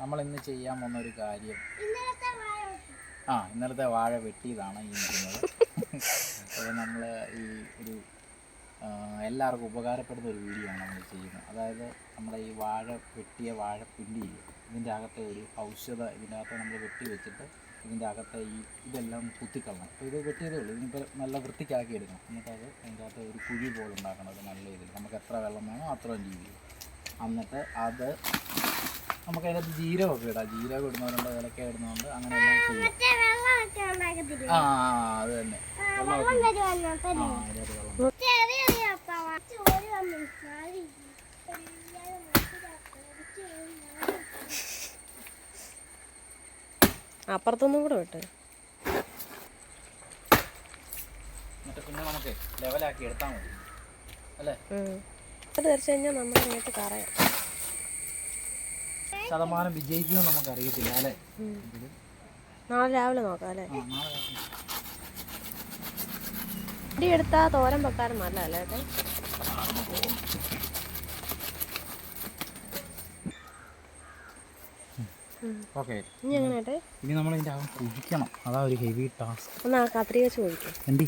നമ്മൾ ഇന്ന് ചെയ്യാൻ പോകുന്ന ഒരു കാര്യം. ആ ഇന്നലത്തെ വാഴ വെട്ടിയതാണ് ഈ നിൽക്കുന്നത് അപ്പോൾ നമ്മൾ ഈ ഒരു എല്ലാവർക്കും ഉപകാരപ്പെടുന്ന ഒരു വീഡിയോ ആണ് നമ്മൾ ചെയ്യുന്നത്. അതായത് നമ്മുടെ ഈ വാഴ വെട്ടിയ വാഴ പിണ്ടിയില്ലേ ഇതിന്റെ അകത്തെ ഒരു ഔഷധ ഇതിന്റെ അകത്ത് നമ്മൾ വെട്ടി വെച്ചിട്ട് ഇതിന്റെ അകത്തെ ഈ ഇതെല്ലാം കുത്തിക്കളണം അപ്പോൾ ഇത് വെട്ടിയതേ ഉള്ളൂ. ഇതിനിപ്പോൾ നല്ല വൃത്തിക്കാക്കി എടുക്കണം. എന്നിട്ട് അത് അതിന്റെ അകത്ത് ഒരു കുഴി പോലെ ഉണ്ടാക്കണം. അത് നല്ല രീതിയിൽ. നമുക്ക് എത്ര വെള്ളം വേണോ അത്രയും രീതിയിൽ. എന്നിട്ട് അത് നമുക്ക് അതിനകത്ത് ജീരകമൊക്കെ ഇടാം. ജീരകം ഇടുന്നവരുണ്ട് ഏലക്ക ഇടുന്നതുകൊണ്ട് ചെയ്യാം. മറ്റേ ആ അത് തന്നെ. അപ്പുറത്തൊന്നും കൂടെ വിട്ട്. എന്നിട്ട് പിന്നെ നമുക്ക് ലെവലാക്കി എടുത്താൽ മതി. അല്ലേ? അത് തീർച്ചയായും നമ്മൾ ഇങ്ങോട്ട് കറയാം. ശതമാനം വിജയിക്കുമെന്ന് നമുക്ക് അറിയത്തില്ല അല്ലേ നാളെ രാവിലെ നോക്കാം അല്ലേ. ഇടി എടുത്താൽ തോരൻ വെക്കാനും നല്ലതല്ലേ ഏട്ടൻ ഇനി നമ്മൾ ഇതിന്റെ അകം കുഴിക്കണം. അതാ ഒരു ഹെവി ടാസ്ക് ഒന്ന് ആ കത്രിക ഒഴിക്കും എന്തി?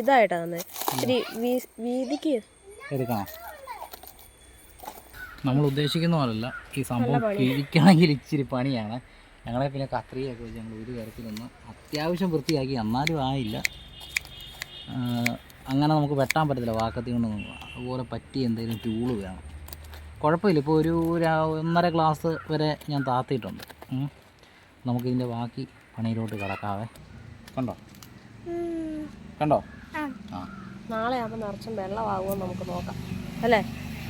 ഇതായിട്ടാ തന്നെ. ഇത്തിരി വീതിക്ക് എടുക്കണം? നമ്മൾ ഉദ്ദേശിക്കുന്ന പോലല്ല. ഈ സംഭവം കിഴിക്കണമെങ്കിൽ ഇച്ചിരി പണിയാണ്. ഞങ്ങളെ പിന്നെ കത്രിയൊക്കെ വെച്ച് ഞങ്ങൾ ഒരു തരത്തിലൊന്ന് അത്യാവശ്യം വൃത്തിയാക്കി എന്നാലും ആയില്ല. അങ്ങനെ നമുക്ക് വെട്ടാൻ പറ്റത്തില്ല. വാക്കത്തി കൊണ്ട് അതുപോലെ പറ്റിയ എന്തെങ്കിലും ടൂൾ വേണം. കുഴപ്പമില്ല. ഇപ്പോൾ ഒരു ഒന്നര ഗ്ലാസ് വരെ ഞാൻ താത്തിയിട്ടുണ്ട്. നമുക്കിതിന്റെ ബാക്കി പണിയിലോട്ട് കിടക്കാവേ. കണ്ടോ? കണ്ടോ? നാളെ ആകുമ്പോൾ നിറച്ചും വെള്ളമാകുമെന്ന് നമുക്ക് നോക്കാം. അല്ലേ?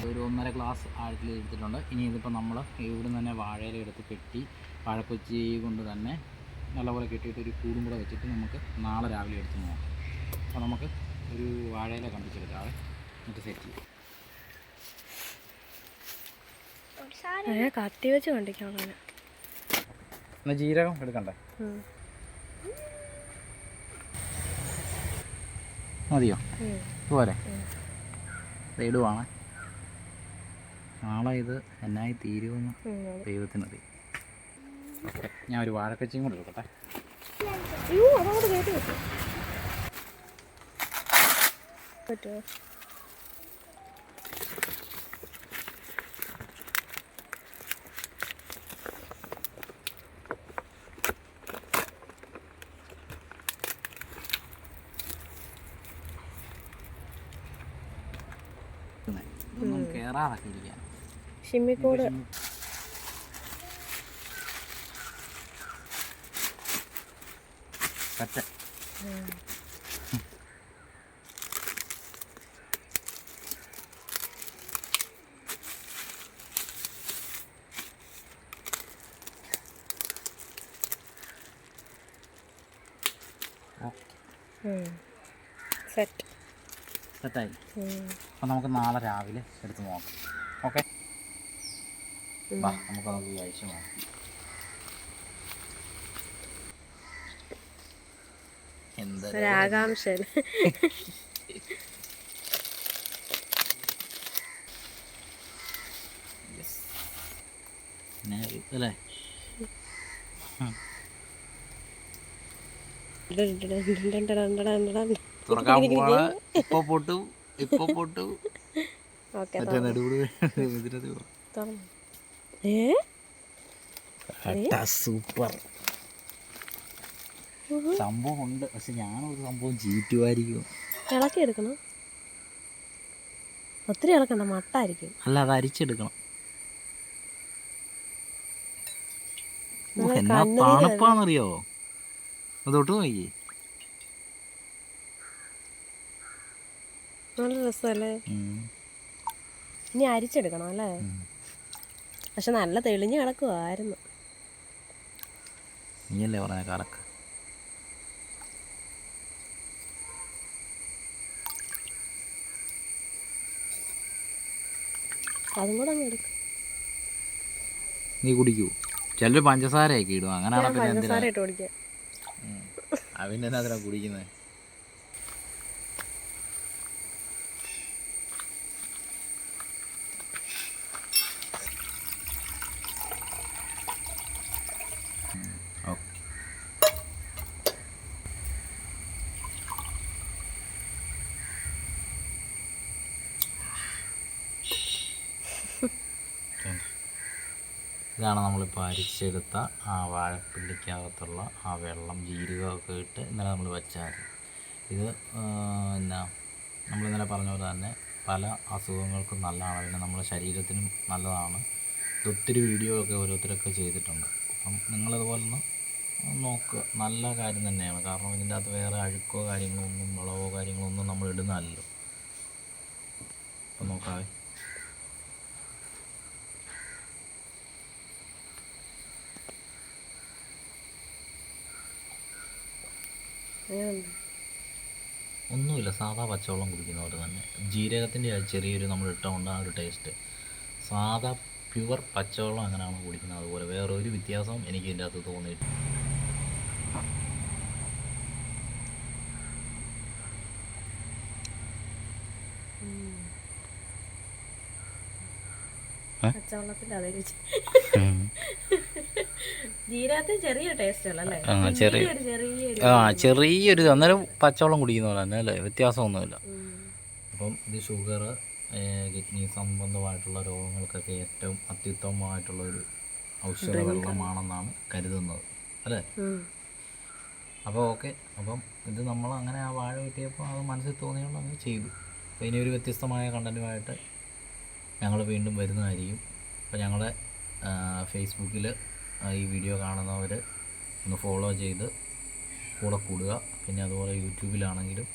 ഒരു ഒന്നര ഗ്ലാസ് ആഴത്തിൽ എടുത്തിട്ടുണ്ട് ഇനി ഇതിപ്പോൾ നമ്മൾ ഇവിടെ തന്നെ വാഴയില എടുത്ത് കെട്ടി വാഴക്കൊച്ചി കൊണ്ട് തന്നെ നല്ലപോലെ കെട്ടിയിട്ട് ഒരു കൂടും കൂടെ വെച്ചിട്ട് നമുക്ക് നാളെ രാവിലെ എടുത്ത് നോക്കാം. അപ്പോൾ നമുക്ക് ഒരു വാഴയില കണ്ടിച്ചെടുക്കാവേ എന്നിട്ട് സെറ്റ് ചെയ്യാം. കത്തി വെച്ച് കണ്ടിക്കാം അങ്ങനെ എന്നാൽ ജീരകം എടുക്കണ്ടേ? മതിയോ. പോരെ. ഉം. ഇത് നാളെ ഇത് എന്നായി തീരുമെന്ന് ദൈവത്തിന് മതി ദൈവത്തിനറിയാം ഓക്കെ ഞാൻ ഒരു വാഴക്കച്ചിയും കൂടെ എടുക്കട്ടെ. പറ്റുമോ ഇതൊന്നും കയറാതൊക്കെ ഇരിക്കാൻ ഷിമ്മിക്കോട് പറ്റ സെറ്റ്. സെറ്റായി. അപ്പം നമുക്ക് നാളെ രാവിലെ എടുത്ത് നോക്കാം. ഓക്കെ? വാ നമുക്ക് നമുക്ക് ഈ ആഴ്ച നോക്കാം. ആകാംക്ഷ തുറക്കാൻ പോവാ. ഇപ്പൊ പൊട്ടു ഇപ്പൊ പൊട്ടു. മറ്റേ അട്ടാ സൂപ്പർ. സംഭവം ഉണ്ട് പക്ഷെ ഞാനൊരു സംഭവം ചീറ്റുമായിരിക്കും ഇളക്കി എടുക്കണം ഒത്തിരി ഇളക്കണ്ട മട്ടായിരിക്കും. അല്ല അത് അരിച്ചെടുക്കണം. എന്നാ തണുപ്പാന്നറിയോ അതൊട്ട് നോക്കി നല്ല രസമല്ലേ? ഇനി അരിച്ചെടുക്കണം അല്ലേ? പക്ഷെ നല്ല തെളിഞ്ഞ് കിടക്കുമായിരുന്നു നീയല്ലേ പറഞ്ഞ കറക്ക്? അതും കൂടെ അങ്ങ് എടുക്കും. നീ കുടിക്കൂ. ചിലർ പഞ്ചസാരയൊക്കെ ഇടും. അങ്ങനെയാണ് പഞ്ചസാര ഇട്ട് കുടിക്കുക. അവന്റെ അതിനാ കുടിക്കുന്നത് ഓക്കെ ഇതാണ് നമ്മളിപ്പോൾ അരിച്ചെടുത്ത ആ വാഴപ്പിള്ളിക്കകത്തുള്ള ആ വെള്ളം ജീരകമൊക്കെ ഇട്ട് ഇന്നലെ നമ്മൾ വെച്ചാൽ ഇത് എന്നാ നമ്മൾ ഇന്നലെ പറഞ്ഞ പോലെ തന്നെ പല അസുഖങ്ങൾക്കും നല്ലതാണ്. പിന്നെ നമ്മുടെ ശരീരത്തിനും നല്ലതാണ്. ഇതൊത്തിരി വീഡിയോ ഒക്കെ ഓരോരുത്തരൊക്കെ ചെയ്തിട്ടുണ്ട്. അപ്പം നിങ്ങളതുപോലെ ഒന്ന് നോക്കുക നല്ല കാര്യം തന്നെയാണ്. കാരണം ഇതിന്റെ അകത്ത് വേറെ അഴുക്കോ കാര്യങ്ങളോ ഒന്നും വിളവോ കാര്യങ്ങളോ ഒന്നും നമ്മൾ ഇടുന്നതല്ലോ അപ്പം നോക്കാവേ. ഒന്നുമില്ല സാധാ പച്ചവെള്ളം കുടിക്കുന്ന പോലെ തന്നെ. ജീരകത്തിന്റെ ആ ചെറിയൊരു നമ്മൾ ഇട്ടുകൊണ്ട് ആ ഒരു ടേസ്റ്റ് സാധാ പ്യുവർ പച്ചവെള്ളം അങ്ങനെയാണ് കുടിക്കുന്നത് അതുപോലെ. വേറെ ഒരു വ്യത്യാസവും എനിക്ക് ഇതിന്റെ അകത്ത് തോന്നിയിട്ടില്ല. പച്ചവെള്ളത്തിന്റെ അതേ രുചി ജീരകത്തിന് ചെറിയ ടേസ്റ്റ് ഉള്ളല്ലേ ആ, ചെറിയ- ആ ചെറിയൊരു അന്നേരം പച്ചവെള്ളം കുടിക്കുന്ന പോലെ തന്നെ അല്ലേ? വ്യത്യാസമൊന്നുമില്ല. അപ്പം ഇത് ഷുഗർ കിഡ്നി സംബന്ധമായിട്ടുള്ള രോഗങ്ങൾക്കൊക്കെ ഏറ്റവും അത്യുത്തമമായിട്ടുള്ള ഒരു ഔഷധ വെള്ളമാണെന്നാണ് കരുതുന്നത്. അല്ലേ. അപ്പോൾ ഓക്കെ. അപ്പം ഇത് നമ്മൾ അങ്ങനെ ആ വാഴ കിട്ടിയപ്പോൾ അത് മനസ്സിൽ തോന്നിയോണ്ട് അങ്ങനെ ചെയ്തു. അപ്പോൾ ഇനി ഒരു വ്യത്യസ്തമായ കണ്ടന്റുമായിട്ട് ഞങ്ങൾ വീണ്ടും വരുന്നതായിരിക്കും. അപ്പോൾ ഞങ്ങളെ ഫേസ്ബുക്കിൽ ഈ വീഡിയോ കാണുന്നവർ ഒന്ന് ഫോളോ ചെയ്ത് കൂടെ കൂടുക. പിന്നെ അതുപോലെ യൂട്യൂബിലാണെങ്കിലും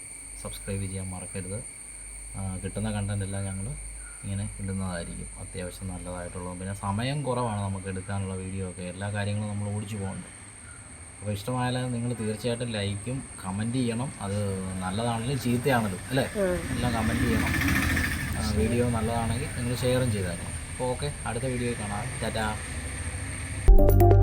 സബ്സ്ക്രൈബ് ചെയ്യാൻ മറക്കരുത്. കിട്ടുന്ന കണ്ടന്റ് എല്ലാം ഞങ്ങൾ ഇങ്ങനെ ഇടുന്നതായിരിക്കും. അത്യാവശ്യം നല്ലതായിട്ടുള്ളത്. പിന്നെ സമയം കുറവാണ് നമുക്ക് എടുക്കാനുള്ള വീഡിയോ ഒക്കെ. എല്ലാ കാര്യങ്ങളും നമ്മൾ ഓടിച്ചു പോകുന്നുണ്ട് അപ്പോൾ ഇഷ്ടമായാൽ നിങ്ങൾ തീർച്ചയായിട്ടും ലൈക്കും കമന്റ് ചെയ്യണം. അത് നല്ലതാണെങ്കിലും ചീത്തയാണെങ്കിലും അല്ലേ? എല്ലാം കമന്റ് ചെയ്യണം. വീഡിയോ നല്ലതാണെങ്കിൽ നിങ്ങൾ ഷെയറും ചെയ്തേക്കണം. അപ്പോൾ ഓക്കെ അടുത്ത വീഡിയോ കാണാം. ടാറ്റാ. Thank you